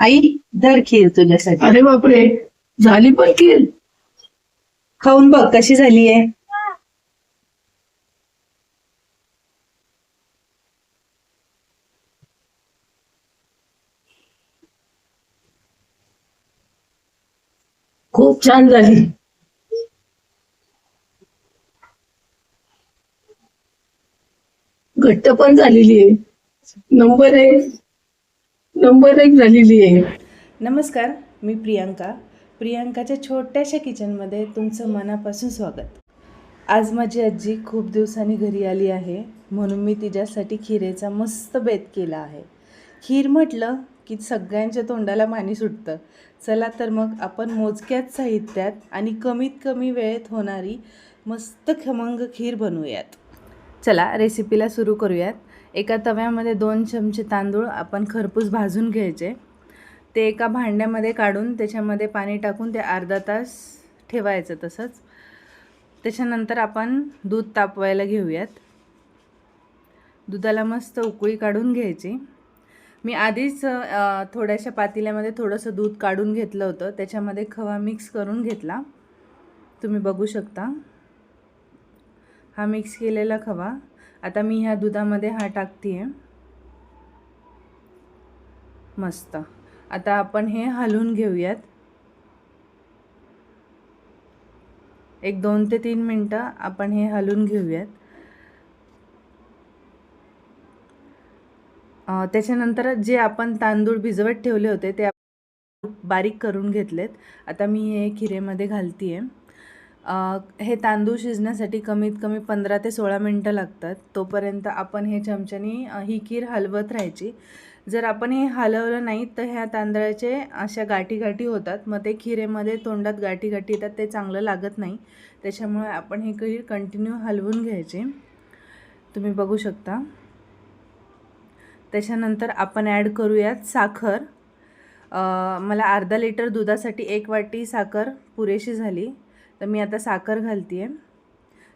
आई दर खीर तुझ्यासाठी. अरे बापरे झाली पण खीर. खाऊन बघ कशी झालीये खूप छान झाली. घट्ट पण झालेली आहे. नंबर एक नंबर एक झालेली आहे. नमस्कार मी प्रियांका. प्रियांकाच्या छोट्याशा किचनमध्ये तुमचं मनापासून स्वागत. आज माझी आजी खूप दिवसांनी घरी आली आहे म्हणून मी तिच्यासाठी खिरेचा मस्त बेत केला आहे. खीर म्हटलं की सगळ्यांच्या तोंडाला पाणी सुटतं. चला तर मग आपण मोजक्याच साहित्यात आणि कमीत कमी वेळेत होणारी मस्त खमंग खीर बनवूयात. चला रेसिपीला सुरू करूयात. एका तव्यामध्ये दोन चमचे तांदूळ आपण खरपूस भाजून घ्यायचे. ते एका भांड्यामध्ये काढून त्याच्यामध्ये पाणी टाकून ते अर्धा तास ठेवायचं तसंच. त्याच्यानंतर आपण दूध तापवायला घेऊयात. दुधाला मस्त उकळी काढून घ्यायची. मी आधीच थोड्याशा पातेल्यामध्ये थोडंसं दूध काढून घेतलं होतं. त्याच्यामध्ये खवा मिक्स करून घेतला. तुम्ही बघू शकता. हा मिक्स केलेला खवा. आता मी ह्या दुधामध्ये हा टाकते आहे मस्त. आता आपण हे हलवून घेऊयात. एक दोन ते तीन मिनटं आपण हे हलवून घेऊयात. त्याच्यानंतर जे आपण तांदूळ भिजवत ठेवले होते ते बारीक करून घेतलेत. आता मी हे खिरेमध्ये घालते आहे हे तांदूळ शिजण्यासाठी कमीत कमी पंधरा ते सोळा मिनटं लागतात. तोपर्यंत आपण हे चमच्यानी ही खीर हलवत राहायची. जर आपण हे हलवलं नाही तर ह्या तांदळाचे अशा गाठी गाठी होतात. मग ते खिरेमध्ये तोंडात गाठी गाठी येतात ते चांगलं लागत नाही. त्याच्यामुळे आपण हे खीर कंटिन्यू हलवून घ्यायचे. तुम्ही बघू शकता. त्याच्यानंतर आपण ॲड करूयात साखर. मला अर्धा लिटर दुधासाठी एक वाटी साखर पुरेशी झाली. तर मी आता साखर घालते आहे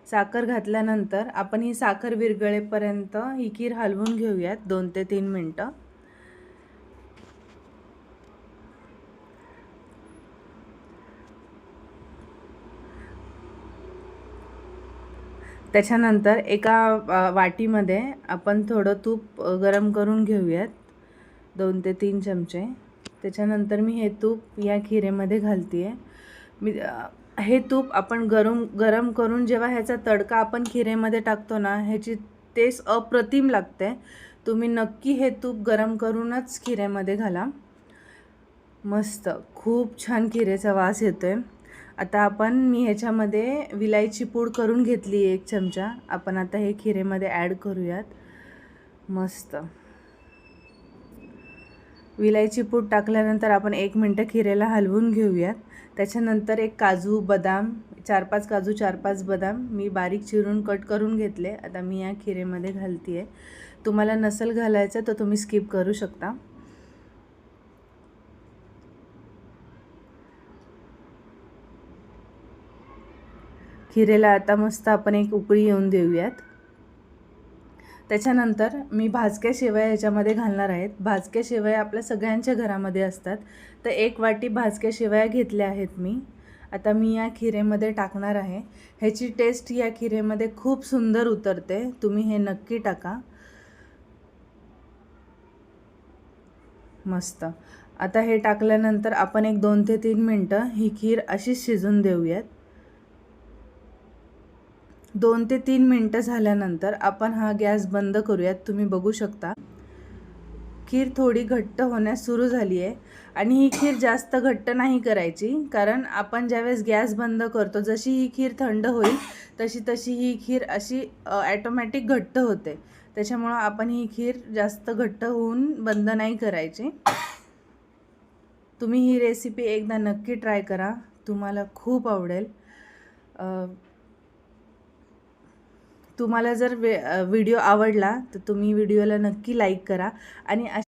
साखर घातल्यानंतर आपण ही साखर विरगळेपर्यंत ही खीर हलवून घेऊयात दोन ते तीन मिनटं. त्याच्यानंतर एका वाटीमध्ये आपण थोडं तूप गरम करून घेऊयात. दोन ते तीन चमचे. त्याच्यानंतर मी हे तूप या खिरेमध्ये घालते आहे मी हे तूप आपण गरम गरम करून जेव्हा ह्याचा तडका आपण खिरेमध्ये टाकतो ना ह्याची टेस्ट अप्रतिम लागते. तुम्ही नक्की हे तूप गरम करूनच खिरेमध्ये घाला. मस्त खूप छान खिरेचा वास येतो आहे आता आपण मी ह्याच्यामध्ये विलायची पूड करून घेतली एक चमचा. आपण आता हे खिरेमध्ये ॲड करूयात. मस्त. विलायची पूड टाकल्यानंतर आपण एक मिनटं खिरेला हलवून घेऊयात. त्याच्यानंतर एक काजू बदाम चार पाच काजू चार पाच बदाम मी बारीक चिरून कट करून घेतले. आता मी या खिरेमध्ये घालते आहे तुम्हाला नसेल घालायचं तर तुम्ही स्किप करू शकता. खिरेला आता मस्त आपण एक उकळी येऊन देऊयात. त्याच्यानंतर मी भाजक्या शेवया ह्याच्यामध्ये घालणार आहेत. भाजक्या शेवया आपल्या सगळ्यांच्या घरामध्ये असतात. तर एक वाटी भाजक्या शेवया घेतल्या आहेत मी. आता मी या खिरेमध्ये टाकणार आहे. ह्याची टेस्ट या खिरेमध्ये खूप सुंदर उतरते. तुम्ही हे नक्की टाका. मस्त. आता हे टाकल्यानंतर आपण एक दोन ते तीन मिनटं ही खीर अशीच शिजून देऊयात. दोन ते तीन मिनटं झाल्यानंतर आपण हा गॅस बंद करूयात. तुम्ही बघू शकता. खीर थोडी घट्ट होण्यास सुरू झाली आहे आणि ही खीर जास्त घट्ट नाही करायची कारण आपण ज्यावेळेस गॅस बंद करतो जशी ही खीर थंड होईल तशी तशी ही खीर अशी ॲटोमॅटिक घट्ट होते. त्याच्यामुळं आपण ही खीर जास्त घट्ट होऊन बंद नाही करायची. तुम्ही ही रेसिपी एकदा नक्की ट्राय करा. तुम्हाला खूप आवडेल. तुम्हाला जर वे व्हिडिओ आवडला तर तुम्ही व्हिडिओला नक्की लाईक करा. आणि अशा